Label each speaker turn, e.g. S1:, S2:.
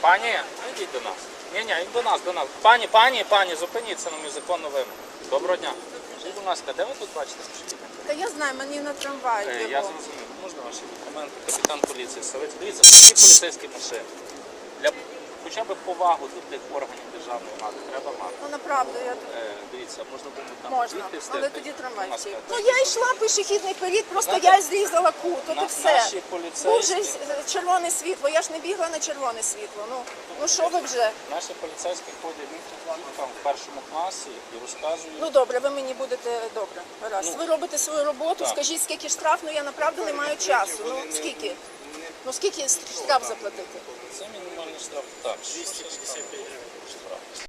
S1: Пані, йдіть до нас. Ні, ні, до нас, до нас. Пані, пані, пані, зупиніться на мою законну вимогу. Доброго дня. Скажіть, будь ласка, де ви тут бачите
S2: Та я знаю, мені на трамваї.
S1: Е, Я зрозумів. Можна ваші документи? Капітан поліції Савець. Дивіться, такі поліцейські машини. Для хоча б повагу до тих органів державної влади треба мати.
S2: Ну направду я
S1: Е, дивіться, можна було там
S2: можна,
S1: відповісти.
S2: але тоді трамвай.
S1: Будь.
S2: Ну я йшла пішохідний період, просто
S1: Знаєте,
S2: я зрізала кут, от
S1: на-
S2: і все.
S1: наші
S2: Був
S1: поліцейські-
S2: же с- червоне світло, я ж не бігла на червоне світло. Ну, ну що ви вже?
S1: Наші поліцейські ходять там в першому класі і розказують.
S2: Ну добре, ви мені будете добре. Раз.
S1: Ну,
S2: ви робите свою роботу,
S1: так.
S2: скажіть, скільки штраф, ну я направду не маю часу. Ну скільки? Ну скільки штраф заплатити?
S1: Це мінімальний штраф. Так, 255 гривень штраф.